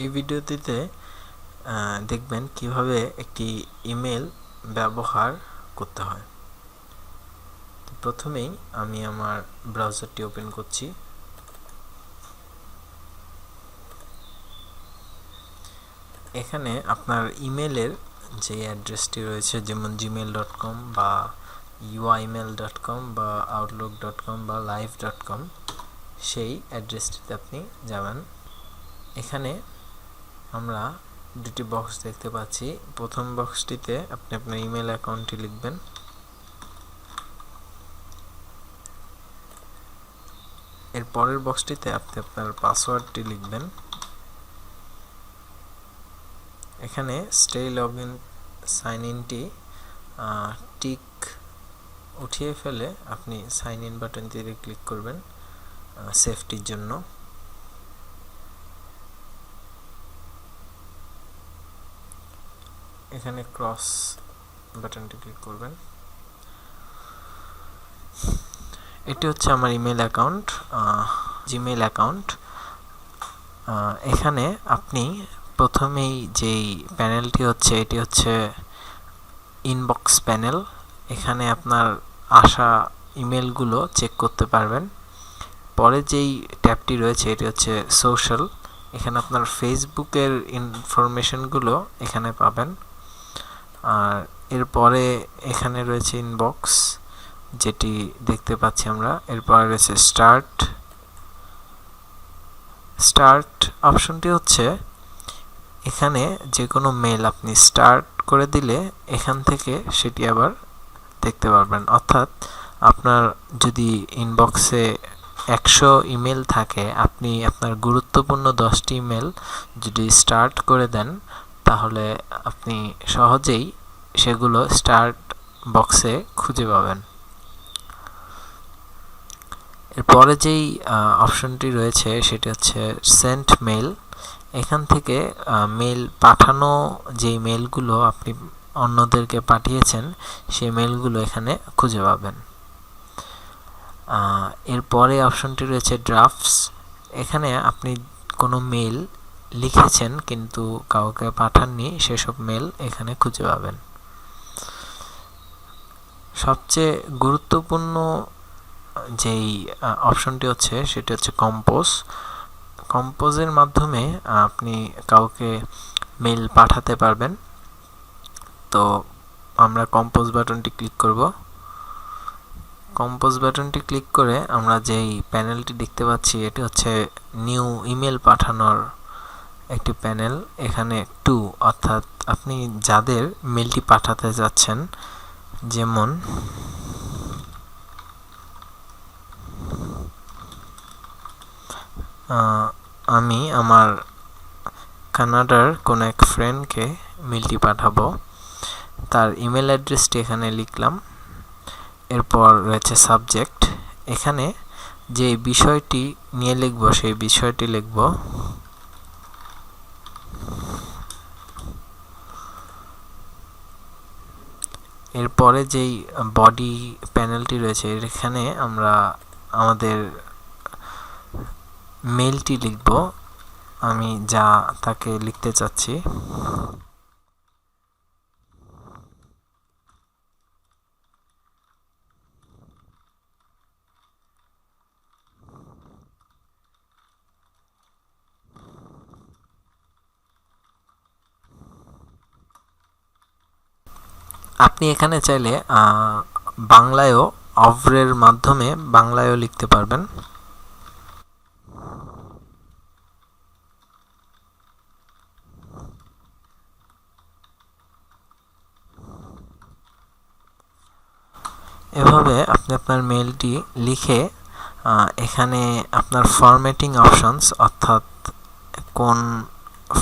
এই ভিডিওটিতে দেখবেন কীভাবে একটি ইমেল ব্যবহার করতে হয়। তো প্রথমেই আমি আমার ব্রাউজারটি ওপেন করছি। এখানে আপনার ইমেলের যে অ্যাড্রেসটি রয়েছে, যেমন জিমেল ডট কম বা ইউআইমেল ডট কম বা আউটলুক ডট কম বা লাইভ ডট কম সেই অ্যাড্রেসটিতে আপনি যাবেন। এখানে আমরা দুটি বক্স দেখতে পাচ্ছি। প্রথম বক্সটিতে আপনি আপনার ইমেল অ্যাকাউন্টটি লিখবেন। এর পরের বক্সটিতে আপনি আপনার পাসওয়ার্ডটি লিখবেন। এখানে স্টে লগ ইন সাইন ইনটি টিক উঠিয়ে ফেলে আপনি সাইন ইন বাটনটিতে ক্লিক করবেন সেফটির জন্য। এখানে ক্রস বাটনটি ক্লিক করবেন। এটি হচ্ছে আমার ইমেল অ্যাকাউন্ট জিমেল অ্যাকাউন্ট এখানে আপনি প্রথমেই যেই প্যানেলটি হচ্ছে, এটি হচ্ছে ইনবক্স প্যানেল এখানে আপনার আসা ইমেলগুলো চেক করতে পারবেন। পরে যেই ট্যাবটি রয়েছে, এটি হচ্ছে সোশ্যাল এখানে আপনার ফেসবুকের ইনফরমেশনগুলো এখানে পাবেন। আর এরপরে এখানে রয়েছে ইনবক্স যেটি দেখতে পাচ্ছি আমরা। এরপরে রয়েছে স্টার্ট স্টার্ট অপশনটি হচ্ছে, এখানে যে কোনো মেল আপনি স্টার্ট করে দিলে এখান থেকে সেটি আবার দেখতে পারবেন। অর্থাৎ আপনার যদি ইনবক্সে একশো ইমেল থাকে, আপনি আপনার গুরুত্বপূর্ণ দশটি ইমেল যদি স্টার্ট করে দেন তাহলে আপনি সহজেই সেগুলো স্টার্ট বক্সে খুঁজে পাবেন। এরপরে যেই অপশনটি রয়েছে সেটি হচ্ছে সেন্ট মেল এখান থেকে মেল পাঠানো যেই মেলগুলো আপনি অন্যদেরকে পাঠিয়েছেন, সেই মেলগুলো এখানে খুঁজে পাবেন। এরপরে অপশনটি রয়েছে ড্রাফটস এখানে আপনি কোনো মেল লিখেছেন, কিন্তু কাউকে পাঠাননি, সেসব মেল এখানে খুঁজে পাবেন। সবচেয়ে গুরুত্বপূর্ণ যেই অপশনটি হচ্ছে, সেটি হচ্ছে কম্পোজ কম্পোজের মাধ্যমে আপনি কাউকে মেল পাঠাতে পারবেন। তো আমরা কম্পোজ বাটনটি ক্লিক করব। কম্পোজ বাটনটি ক্লিক করে আমরা যেই প্যানেলটি দেখতে পাচ্ছি, এটি হচ্ছে নিউ ইমেল পাঠানোর একটি প্যানেল, এখানে টু অর্থাৎ আপনি যাদের মেলটি পাঠাতে যাচ্ছেন, যেমন আমি আমার কানাডার কোনো এক ফ্রেন্ডকে মেলটি পাঠাবো। তার ইমেল অ্যাড্রেসটি এখানে লিখলাম। এরপর রয়েছে সাবজেক্ট এখানে যে বিষয়টি নিয়ে লিখব, সেই বিষয়টি লিখব। এরপরে যেই বডি প্যানেলটি রয়েছে, এখানে আমরা আমাদের মেলটি লিখব। আমি যা তাকে লিখতে চাচ্ছি। আপনি এখানে চাইলে বাংলায়ও অভ্রের মাধ্যমে বাংলায়ও লিখতে পারবেন। এভাবে আপনি আপনার মেলটি লিখে এখানে আপনার ফরম্যাটিং অপশনস অর্থাৎ কোন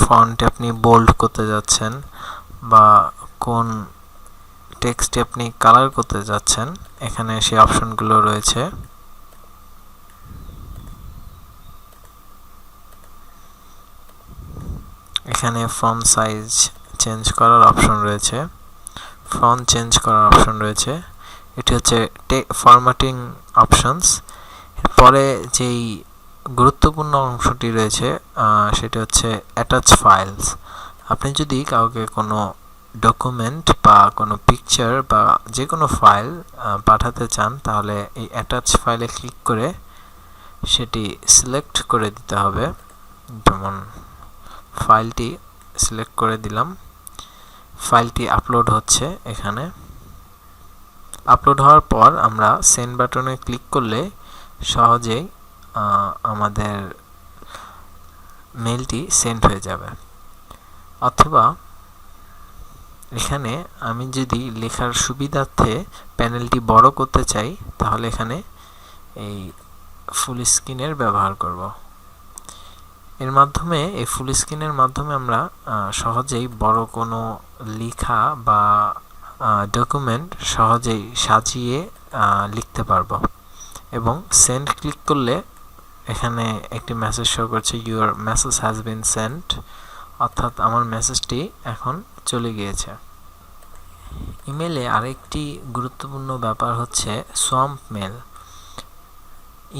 ফন্টে আপনি বোল্ড করতে যাচ্ছেন বা কোন টেক্সটে আপনি কালার করতে যাচ্ছেন, এখানে সেই অপশনগুলো রয়েছে। এখানে ফন্ট সাইজ চেঞ্জ করার অপশন রয়েছে। ফন্ট চেঞ্জ করার অপশন রয়েছে। এটি হচ্ছে ফরম্যাটিং অপশনস। পরে যেই গুরুত্বপূর্ণ অংশটি রয়েছে সেটি হচ্ছে অ্যাটাচ ফাইলস। আপনি যদি কাউকে কোনো ডকুমেন্ট বা কোনো পিকচার বা যে কোনো ফাইল পাঠাতে চান, তাহলে এই অ্যাটাচ ফাইলে ক্লিক করে সেটি সিলেক্ট করে দিতে হবে। যেমন ফাইলটি সিলেক্ট করে দিলাম। ফাইলটি আপলোড হচ্ছে এখানে। আপলোড হওয়ার পর আমরা সেন্ড বাটনে ক্লিক করলে সহজেই আমাদের মেলটি সেন্ড হয়ে যাবে। অথবা এখানে আমি যদি লেখার সুবিধার্থে প্যানেলটি বড় করতে চাই, তাহলে এখানে এই ফুল স্ক্রিনের ব্যবহার করব। এর মাধ্যমে, এই ফুল স্ক্রিনের মাধ্যমে আমরা সহজেই বড় কোনো লেখা বা ডকুমেন্ট সহজেই সাজিয়ে লিখতে পারব। এবং সেন্ড ক্লিক করলে এখানে একটি মেসেজ শো করছে your message has been sent অর্থাৎ আমার মেসেজটি এখন চলে গিয়েছে। ইমেলে আরেকটি গুরুত্বপূর্ণ ব্যাপার হচ্ছে সোয়াম্প মেল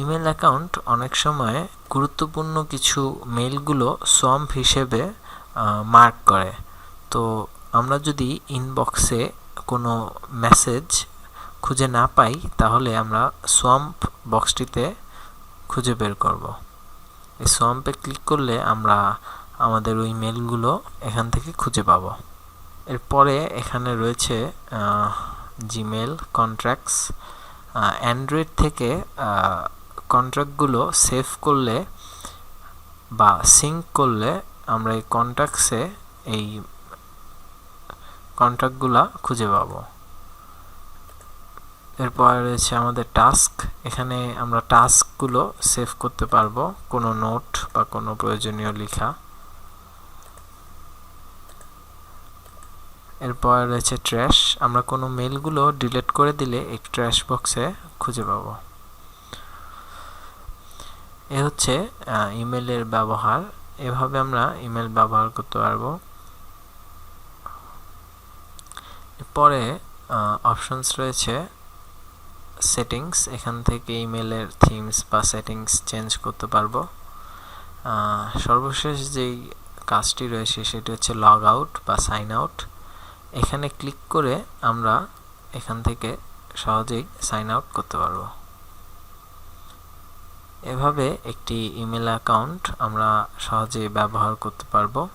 ইমেল অ্যাকাউন্ট অনেক সময় গুরুত্বপূর্ণ কিছু মেলগুলো সোয়াম্প হিসেবে মার্ক করে। তো আমরা যদি ইনবক্সে কোনো মেসেজ খুঁজে না পাই, তাহলে আমরা সোয়াম্প বক্সটিতে খুঁজে বের করব। এই সোয়াম্পে ক্লিক করলে আমরা আমাদের ওই মেলগুলো এখান থেকে খুঁজে পাব। এরপরে এখানে রয়েছে জিমেল কন্ট্রাক্টস অ্যান্ড্রয়েড থেকে কন্ট্রাক্টগুলো সেভ করলে বা সিঙ্ক করলে আমরা এই কন্ট্যাক্টসে এই কন্ট্রাক্টগুলা খুঁজে পাবো। এরপর রয়েছে আমাদের টাস্ক এখানে আমরা টাস্কগুলো সেভ করতে পারব, কোনো নোট বা কোনো প্রয়োজনীয় লেখা। এরপর রয়েছে ট্র্যাশ আমরা কোনো মেলগুলো ডিলিট করে দিলে এই ট্র্যাশ বক্সে খুঁজে পাব। এ হচ্ছে ইমেলের ব্যবহার। এভাবে আমরা ইমেল ব্যবহার করতে পারব। পরে অপশনস রয়েছে সেটিংস এখান থেকে ইমেলের থিমস বা সেটিংস চেঞ্জ করতে পারব। সর্বশেষ যেই কাজটি রয়েছে সেটি হচ্ছে লগ আউট বা সাইন আউট এখানে ক্লিক করে আমরা এখান থেকে সহজেই সাইন আউট করতে পারব। এভাবে একটি ইমেল অ্যাকাউন্ট আমরা সহজে ব্যবহার করতে পারব।